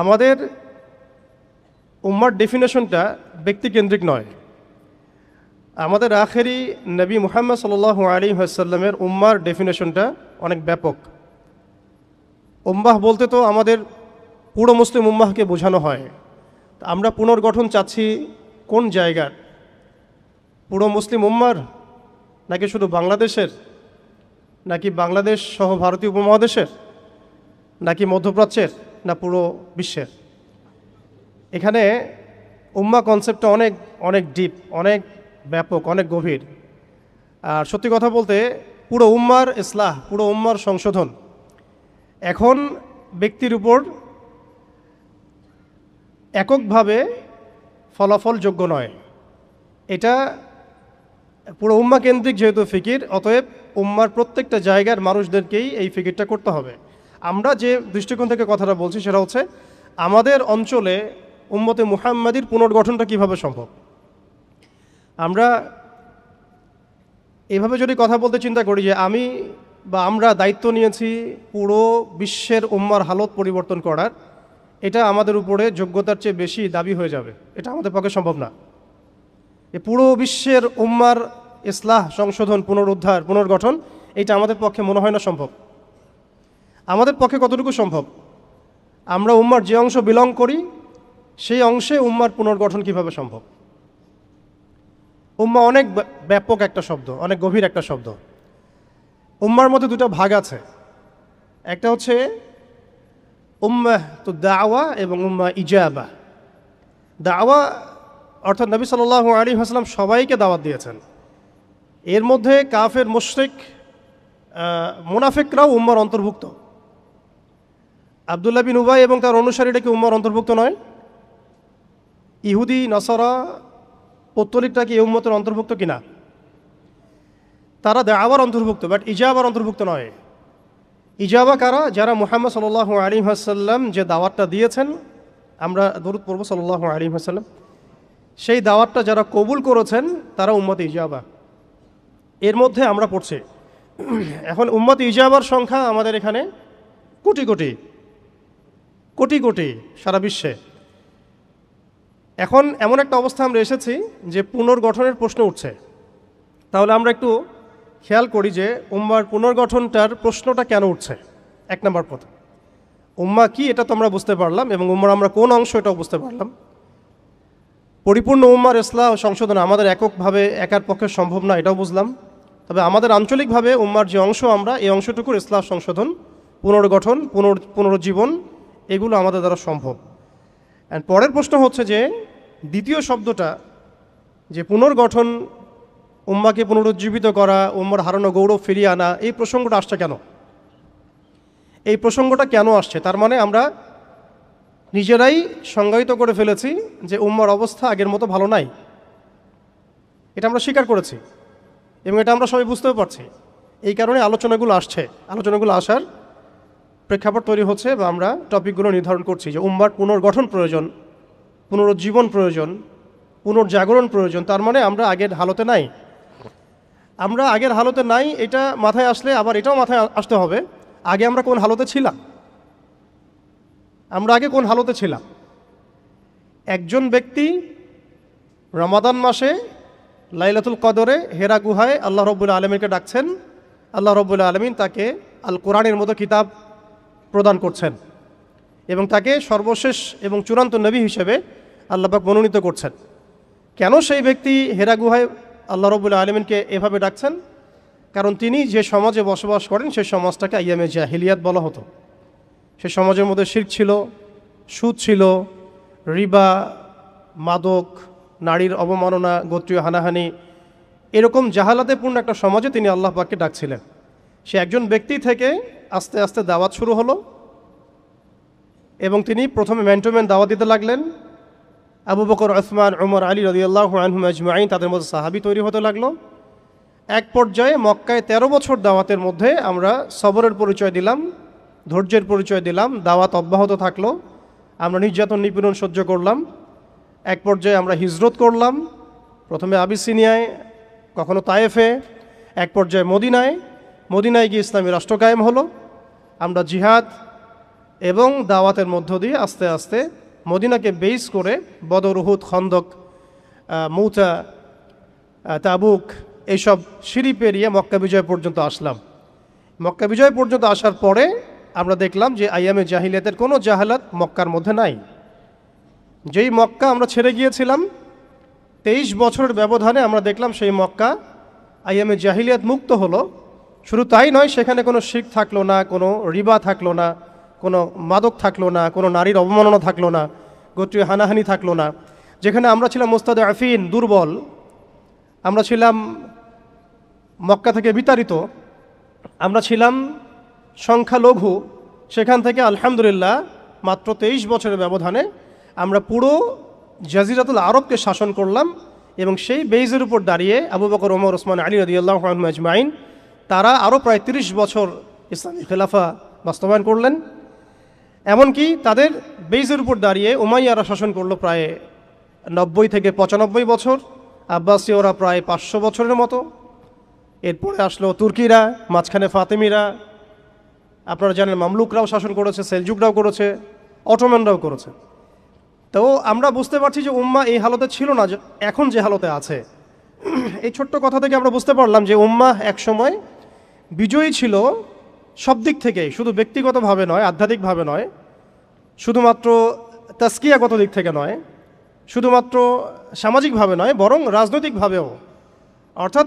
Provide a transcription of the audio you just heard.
আমাদের উম্মার ডেফিনেশনটা ব্যক্তিকেন্দ্রিক নয়। আমাদের আখেরি নবী মুহাম্মদ সাল আলী হাসাল্লামের উম্মার ডেফিনেশনটা অনেক ব্যাপক। উম্মাহ বলতে তো আমাদের পুরো মুসলিম উম্মাহকে বোঝানো হয়। আমরা পুনর্গঠন চাচ্ছি কোন জায়গার? পুরো মুসলিম উম্মার? নাকি শুধু বাংলাদেশের? নাকি বাংলাদেশ সহ ভারতীয় উপমহাদেশের? নাকি মধ্যপ্রাচ্যের? না পুরো বিশ্বের। এখানে উম্মা কনসেপ্টটা অনেক অনেক ডিপ অনেক ব্যাপক, অনেক গভীর। আর সত্যি কথা বলতে, পুরো উম্মার ইসলাহ, পুরো উম্মার সংশোধন। এখন ব্যক্তির উপর এককভাবে ফলাফল যোগ্য নয়। এটা পুরো উম্মা কেন্দ্রিক যেহেতু ফিকির, অতএব উম্মার প্রত্যেকটা জায়গার মানুষদেরকেই এই ফিকিরটা করতে হবে। আমরা যে দৃষ্টিকোণ থেকে কথাটা বলছি সেটা হচ্ছে, আমাদের অঞ্চলে উম্মতে মুহাম্মাদির পুনর্গঠনটা কীভাবে সম্ভব? আমরা এভাবে যদি কথা বলতে চিন্তা করি যে আমি বা আমরা দায়িত্ব নিয়েছি পুরো বিশ্বের উম্মার হালত পরিবর্তন করার, এটা আমাদের উপরে যোগ্যতার চেয়ে বেশি দাবি হয়ে যাবে। এটা আমাদের পক্ষে সম্ভব না। এ পুরো বিশ্বের উম্মার ইসলাহ, সংশোধন, পুনরুদ্ধার, পুনর্গঠন, এটা আমাদের পক্ষে মনে হয় না সম্ভব। আমাদের পক্ষে কতটুকু সম্ভব? আমরা উম্মার যে অংশ বিলং করি, সেই অংশে উম্মার পুনর্গঠন কীভাবে সম্ভব? উম্মা অনেক ব্য- ব্যাপক একটা শব্দ, অনেক গভীর একটা শব্দ। উম্মার মধ্যে দুটো ভাগ আছে। একটা হচ্ছে উম্মাহ তো দাওয়া এবং উম্মা ইজাবা। দাওয়া অর্থাৎ নবী সাল্লাল্লাহু আলী হাসলাম সবাইকে দাওয়াত দিয়েছেন। এর মধ্যে কাফের, মুশরিক মুনাফিকরাও উম্মার অন্তর্ভুক্ত। আবদুল্লাহ বিন উবাই এবং তার অনুসারীরা কি উম্মার অন্তর্ভুক্ত নয়? ইহুদি, নসরা পত্তলিকটা কি উম্মতের অন্তর্ভুক্ত কিনা? তারা দাওয়ার অন্তর্ভুক্ত বাট ইজাবার অন্তর্ভুক্ত নয়। ইজাবা কারা? যারা মুহাম্মদ সাল আলী হাসাল্লাম যে দাওয়াতটা দিয়েছেন, আমরা দরুদ পড়ব সাল আলী হাসাল্লাম সেই দাওয়াতটা যারা কবুল করেছেন, তারা উম্মত ইজাবা। এর মধ্যে আমরা পড়ছি। এখন উম্মত ইজাবার সংখ্যা আমাদের এখানে কোটি কোটি। কোটি কোটি সারা বিশ্বে। এখন এমন একটা অবস্থা আমরা এসেছি যে পুনর্গঠনের প্রশ্ন উঠছে। তাহলে আমরা একটু খেয়াল করি যে উম্মার পুনর্গঠনটার প্রশ্নটা কেন উঠছে? এক নম্বর কথা উম্মা কি এটা তো আমরা বুঝতে পারলাম এবং উম্মার আমরা কোন অংশ এটাও বুঝতে পারলাম। পরিপূর্ণ উম্মার ইসলাহ সংশোধন আমাদের এককভাবে একার পক্ষে সম্ভব না, এটাও বুঝলাম। তবে আমাদের আঞ্চলিকভাবে উম্মার যে অংশ আমরা, এই অংশটুকুর ইসলাহ সংশোধন, পুনর্গঠন, পুনর, পুনরুজ্জীবন এগুলো আমাদের দ্বারা সম্ভব। অ্যান্ড পরের প্রশ্ন হচ্ছে যে, দ্বিতীয় শব্দটা যে পুনর্গঠন, উম্মাকে পুনরুজ্জীবিত করা, উম্মার হারানো গৌরব ফিরিয়ে আনা, এই প্রসঙ্গটা আসছে কেন? এই প্রসঙ্গটা কেন আসছে? তার মানে আমরা নিজেরাই সংজ্ঞায়িত করে ফেলেছি যে উম্মার অবস্থা আগের মতো ভালো নাই। এটা আমরা স্বীকার করেছি এবং এটা আমরা সবাই বুঝতেও পারছি। এই কারণে আলোচনাগুলো আসছে। আলোচনাগুলো আসার প্রেক্ষাপট তৈরি হচ্ছে বা আমরা টপিকগুলো নির্ধারণ করছি যে উম্মার পুনর্গঠন প্রয়োজন, পুনরুজ্জীবন প্রয়োজন, পুনর্জাগরণ প্রয়োজন, তার মানে আমরা আগের হালতে নাই। আমরা আগের হালতে নাই, এটা মাথায় আসলে আবার এটাও মাথায় আসতে হবে, আগে আমরা কোন হালতে ছিলাম? আমরা আগে কোন হালতে ছিলাম? একজন ব্যক্তি রমাদান মাসে লাইলাতুল কদরে হেরা গুহায় আল্লাহ রব্বুল আলমীকে ডাকছেন। আল্লাহ রব্বুল আলমিন তাকে আল কোরআনের মতো কিতাব প্রদান করছেন এবং তাকে সর্বশেষ এবং চূড়ান্ত নবী হিসেবে আল্লাপাক মনোনীত করছেন। কেন সেই ব্যক্তি হেরা গুহায় আল্লাহ রবুল্লা আলমিনকে এভাবে ডাকছেন? কারণ তিনি যে সমাজে বসবাস করেন, সেই সমাজটাকে আইয়ামে জাহিলিয়াত বলা হতো। সে সমাজের মধ্যে শির ছিল, সুদ ছিল, রিবা, মাদক, নারীর অবমাননা, গোত্রীয় হানাহানি, এরকম জাহালাতেপূর্ণ একটা সমাজে তিনি আল্লাহ পাককে ডাকছিলেন। সে একজন ব্যক্তি থেকে আস্তে আস্তে দাওয়াত শুরু হলো এবং তিনি প্রথমে ম্যান টু ম্যান দাওয়াত দিতে লাগলেন। আবু বকর ওসমান উমর, আলী রদিয়াল্লাহ আনহুম আজমাইন তাদের মধ্যে সাহাবি তৈরি হতে লাগল। এক পর্যায়ে মক্কায় ১৩ বছর দাওয়াতের মধ্যে আমরা সবরের পরিচয় দিলাম, ধৈর্যের পরিচয় দিলাম, দাওয়াত অব্যাহত থাকল, আমরা নির্যাতন নিপীড়ন সহ্য করলাম। এক পর্যায়ে আমরা হিজরত করলাম, প্রথমে আবিসিনিয়ায়, কখনো তায়েফে, এক পর্যায়ে মদিনায় মদিনায় গিয়ে ইসলামী রাষ্ট্র কায়েম হলো। আমরা জিহাদ এবং দাওয়াতের মধ্য দিয়ে আস্তে আস্তে মদিনাকে বেস করে বদর উহুদ খন্দক আহ, তাবুক এইসব সিঁড়ি পেরিয়ে মক্কা বিজয় পর্যন্ত আসলাম। মক্কা বিজয় পর্যন্ত আসার পরে আমরা দেখলাম যে আইয়ামে জাহিলিয়াতের কোনো জাহালাত মক্কার মধ্যে নাই। যেই মক্কা আমরা ছেড়ে গিয়েছিলাম তেইশ বছরের ব্যবধানে আমরা দেখলাম সেই মক্কা আইয়ামে জাহিলিয়াত মুক্ত হলো। শুধু তাই নয়, সেখানে কোনো শিখ থাকল না, কোনো রিবা থাকল না, কোনো মাদক থাকল না, কোনো নারীর অবমাননা থাকল না, গোত্রীয় হানাহানি থাকল না। যেখানে আমরা ছিলাম মোস্তাদ আফিন, দুর্বল। আমরা ছিলাম মক্কা থেকে বিতাড়িত। আমরা ছিলাম সংখ্যালঘু। সেখান থেকে আলহামদুলিল্লাহ মাত্র তেইশ বছরের ব্যবধানে আমরা পুরো জাজিরাতুল আরবকে শাসন করলাম এবং সেই বেইজের উপর দাঁড়িয়ে আবু বকর, ওমর, ওসমান, আলী রদিয়াল্লাহ আজমাইন তারা আরও প্রায় তিরিশ বছর ইসলামী খেলাফা বাস্তবায়ন করলেন। এমনকি তাদের বেইজের উপর দাঁড়িয়ে উমাইয়ারা শাসন করল প্রায় নব্বই থেকে পঁচানব্বই বছর, আব্বাসীয়রা প্রায় পাঁচশো বছরের মতো। এরপরে আসলো তুর্কিরা, মাঝখানে ফাতেমিরা। আপনারা জানেন মামলুকরাও শাসন করেছে, সেলজুকরাও করেছে, অটোম্যানরাও করেছে। তো আমরা বুঝতে পারছি যে উম্মা এই হালতে ছিল না এখন যে হালতে আছে। এই ছোট্ট কথা থেকে আমরা বুঝতে পারলাম যে উম্মা একসময় বিজয়ী ছিল সব দিক থেকেই, শুধু ব্যক্তিগতভাবে নয়, আধ্যাত্মিকভাবে নয়, শুধুমাত্র তাস্কিয়াগত দিক থেকে নয়, শুধুমাত্র সামাজিকভাবে নয়, বরং রাজনৈতিকভাবেও। অর্থাৎ